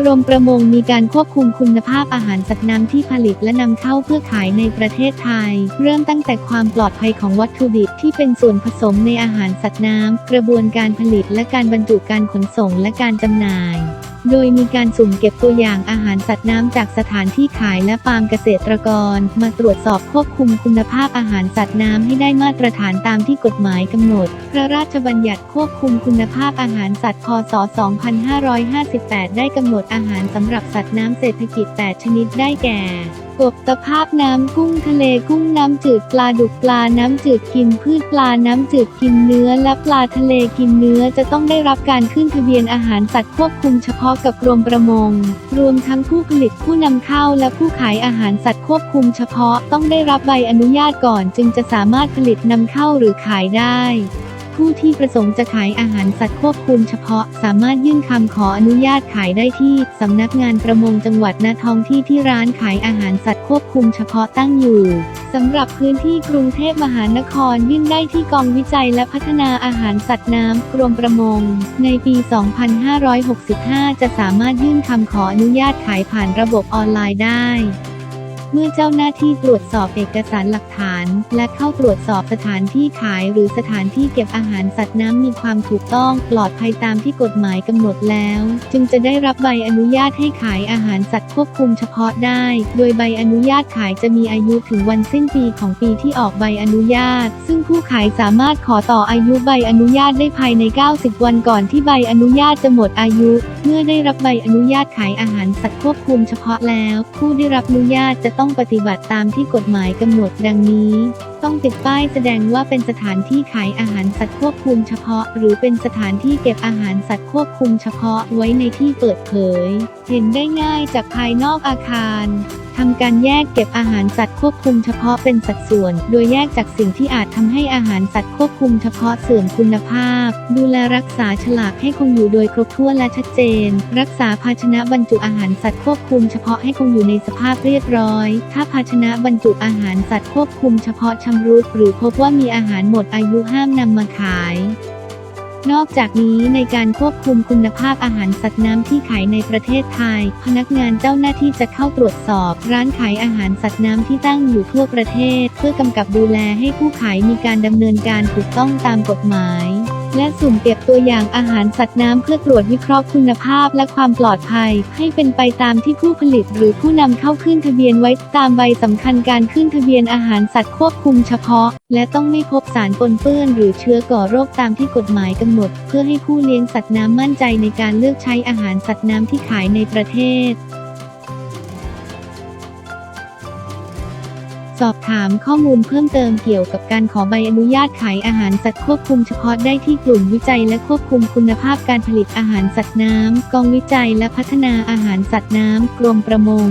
กรมประมงมีการควบคุมคุณภาพอาหารสัตว์น้ำที่ผลิตและนำเข้าเพื่อขายในประเทศไทย เริ่มตั้งแต่ความปลอดภัยของวัตถุดิบที่เป็นส่วนผสมในอาหารสัตว์น้ำ กระบวนการผลิตและการบรรจุการขนส่งและการจำหน่าย โดยมีการสุ่มเก็บตัวอย่างอาหารสัตว์น้ำจากสถานที่ขายและฟาร์มเกษตรกร มาตรวจสอบควบคุมคุณภาพอาหารสัตว์น้ำให้ได้มาตรฐานตามที่กฎหมายกำหนด พระราชบัญญัติควบคุมคุณภาพอาหารสัตว์ พศ 2558 ได้กำหนดอาหารสำหรับสัตว์น้ำเศรษฐกิจ 8 ชนิดได้แก่ กบตะภาพน้ำกุ้งทะเลกุ้งน้ำจืดปลาดุกปลาน้ำจืดกินพืชปลาน้ำจืดกินเนื้อ และปลาทะเลกินเนื้อจะต้องได้รับการขึ้นทะเบียนอาหารสัตว์ควบคุมเฉพาะกับกรมประมง รวมทั้งผู้ผลิตผู้นำเข้าและผู้ขายอาหารสัตว์ควบคุมเฉพาะต้องได้รับใบอนุญาตก่อน จึงจะสามารถผลิตนำเข้าหรือขายได้ ผู้ที่ประสงค์จะขายอาหารสัตว์ควบคุมเฉพาะ สามารถยื่นคำขออนุญาตขายได้ที่ สำนักงานประมงจังหวัดณท้องที่ที่ร้านขายอาหารสัตว์ควบคุมเฉพาะตั้งอยู่สำหรับพื้นที่กรุงเทพมหานครยื่นได้ที่กองวิจัยและพัฒนาอาหารสัตว์น้ำกรมประมง ในปี 2565 จะสามารถยื่นคำขออนุญาตขายผ่านระบบออนไลน์ได้ เมื่อเจ้าหน้าที่ตรวจสอบเอกสารหลักฐาน และเข้าตรวจสอบสถานที่ขายหรือสถานที่เก็บอาหารสัตว์น้ำมีความถูกต้องปลอดภัยตามที่กฎหมายกำหนดแล้ว จึงจะได้รับใบอนุญาตให้ขายอาหารสัตว์ควบคุมเฉพาะได้ โดยใบอนุญาตขายจะมีอายุถึงวันสิ้นปีของปีที่ออกใบอนุญาต ซึ่งผู้ขายสามารถขอต่ออายุใบอนุญาตได้ภายใน 90 วันก่อนที่ใบอนุญาตจะหมดอายุ เมื่อได้รับใบอนุญาตขายอาหารสัตว์ควบคุมเฉพาะแล้ว ผู้ได้รับอนุญาตจะต้องปฏิบัติตามที่กฎหมายกำหนดดังนี้นี้ต้องติดป้ายแสดงว่าเป็นสถานที่ขายอาหารสัตว์ควบคุมเฉพาะ หรือเป็นสถานที่เก็บอาหารสัตว์ควบคุมเฉพาะไว้ในที่เปิดเผย เห็นได้ง่ายจากภายนอกอาคาร ทำการแยกเก็บอาหารสัตว์ควบคุมเฉพาะเป็นสัดส่วน โดยแยกจากสิ่งที่อาจทำให้อาหารสัตว์ควบคุมเฉพาะเสื่อมคุณภาพ ดูแลรักษาฉลากให้คงอยู่โดยครบถ้วนและชัดเจน รักษาภาชนะบรรจุอาหารสัตว์ควบคุมเฉพาะให้คงอยู่ในสภาพเรียบร้อย ถ้าภาชนะบรรจุอาหารสัตว์ควบคุมเฉพาะชำรุดหรือพบว่ามีอาหารหมดอายุห้ามนำมาขาย นอกจากนี้ในการควบคุมคุณภาพอาหารสัตว์น้ำที่ขายในประเทศไทย พนักงานเจ้าหน้าที่จะเข้าตรวจสอบ ร้านขายอาหารสัตว์น้ำที่ตั้งอยู่ทั่วประเทศ เพื่อกำกับดูแลให้ผู้ขายมีการดำเนินการถูกต้องตามกฎหมาย และสุ่มเก็บตัวอย่างอาหารสัตว์น้ำเพื่อตรวจวิเคราะห์คุณภาพและความปลอดภัย ให้เป็นไปตามที่ผู้ผลิตหรือผู้นำเข้าขึ้นทะเบียนไว้ตามใบสำคัญการขึ้นทะเบียนอาหารสัตว์ควบคุมเฉพาะ และต้องไม่พบสารปนเปื้อนหรือเชื้อก่อโรคตามที่กฎหมายกำหนด เพื่อให้ผู้เลี้ยงสัตว์น้ำมั่นใจในการเลือกใช้อาหารสัตว์น้ำที่ขายในประเทศ สอบถามข้อมูลเพิ่มเติมเกี่ยวกับการขอใบอนุญาตขายอาหารสัตว์ควบคุมเฉพาะได้ที่กลุ่มวิจัยและควบคุมคุณภาพการผลิตอาหารสัตว์น้ำกองวิจัยและพัฒนาอาหารสัตว์น้ำกรมประมง